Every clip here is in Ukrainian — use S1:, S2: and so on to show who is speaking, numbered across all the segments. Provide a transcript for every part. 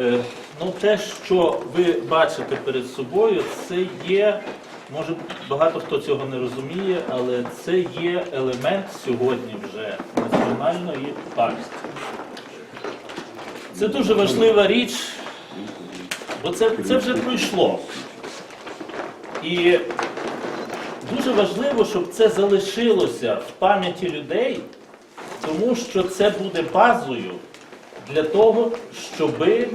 S1: Е, Ну, те, що ви бачите перед собою, це є, може багато хто цього не розуміє, але це є елемент сьогодні вже національної пам'яті. Це дуже важлива річ, бо це, це вже пройшло. І дуже важливо, щоб це залишилося в пам'яті людей, тому що це буде базою для того, щоби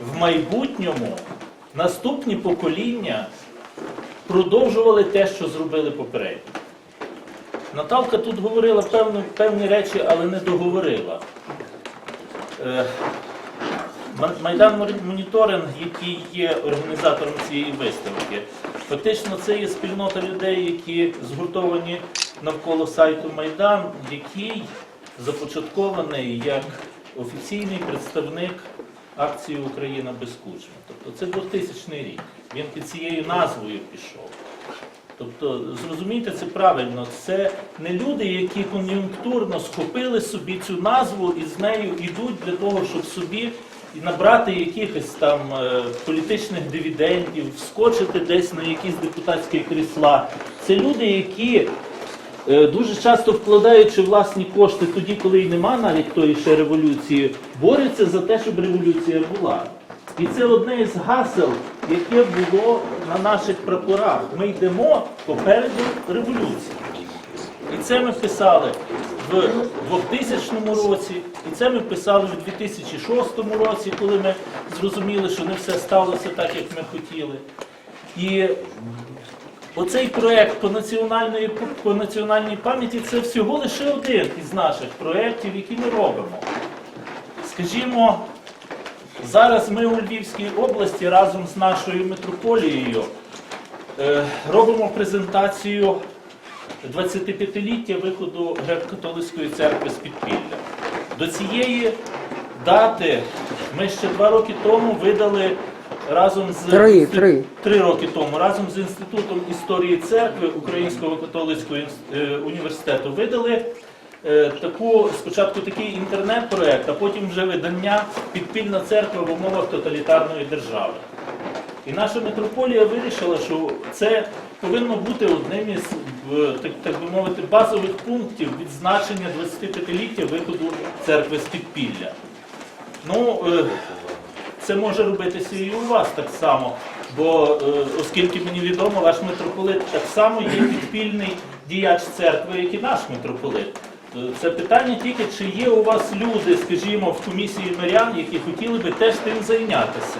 S1: в майбутньому наступні покоління продовжували те, що зробили попередні. Наталка тут говорила певні, певні речі, але не договорила. Е, Майдан Моніторинг, який є організатором цієї виставки, фактично це є спільнота людей, які згуртовані навколо сайту Майдан, який започаткований як офіційний представник акції Україна без кучми. Тобто це 2000 рік. Він під цією назвою пішов. Тобто, зрозумійте це правильно, це не люди, які кон'юнктурно схопили собі цю назву і з нею йдуть для того, щоб собі набрати якихось там е, політичних дивідендів, вскочити десь на якісь депутатські крісла. Це люди, які дуже часто вкладаючи власні кошти тоді, коли й нема навіть тої ще революції, борються за те, щоб революція була. І це одне із гасел, яке було на наших прапорах. Ми йдемо попереду революції. І це ми писали в 2000 році, і це ми писали в 2006 році, коли ми зрозуміли, що не все сталося так, як ми хотіли. І оцей проєкт по національної, по національній пам'яті це всього лише один із наших проєктів, які ми робимо. Скажімо, Зараз ми у Львівській області разом з нашою митрополією е, робимо презентацію 25-ліття виходу греко-католицької церкви з підпілля. До цієї дати ми ще два роки тому видали разом з
S2: Три, три.
S1: три роки тому разом з Інститутом історії церкви Українського католицького е, університету видали е, таку спочатку такий інтернет-проект, а потім вже видання Підпільна церква в умовах тоталітарної держави. І наша митрополія вирішила, що це повинно бути одним із так, так би мовити базових пунктів відзначення 25-ліття виходу церкви з підпілля. Ну, е, це може робитися і у вас так само, бо е, оскільки мені відомо, ваш митрополит так само є підпільний діяч церкви, як і наш митрополит. Е, Це питання тільки, чи є у вас люди, скажімо, в комісії мирян, які хотіли би теж тим зайнятися.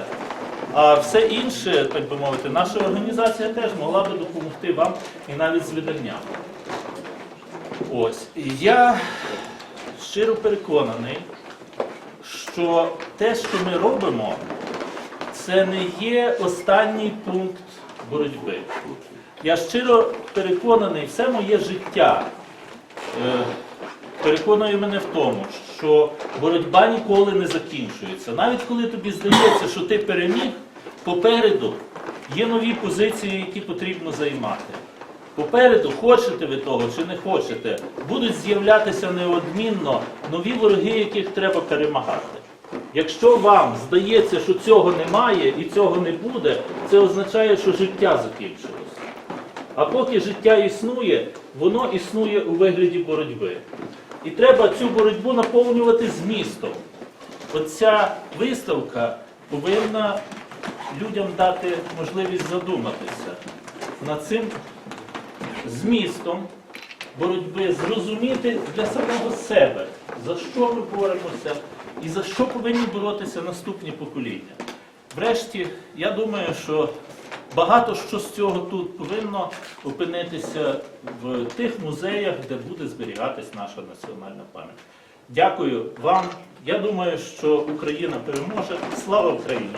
S1: А все інше, так би мовити, наша організація теж могла би допомогти вам і навіть з виданням. Ось. Я щиро переконаний, що те, що ми робимо, це не є останній пункт боротьби. Я щиро переконаний, все моє життя е, переконує мене в тому, що боротьба ніколи не закінчується. Навіть коли тобі здається, що ти переміг, попереду є нові позиції, які потрібно займати. Попереду, хочете ви того чи не хочете, будуть з'являтися неодмінно нові вороги, яких треба перемагати. Якщо вам здається, що цього немає і цього не буде, це означає, що життя закінчилось. А поки життя існує, воно існує у вигляді боротьби. І треба цю боротьбу наповнювати змістом. Оця виставка повинна людям дати можливість задуматися над цим змістом боротьби, зрозуміти для самого себе, за що ми боремося і за що повинні боротися наступні покоління. Врешті, я думаю, що багато що з цього тут повинно опинитися в тих музеях, де буде зберігатись наша національна пам'ять. Дякую вам. Я думаю, що Україна переможе. Слава Україні!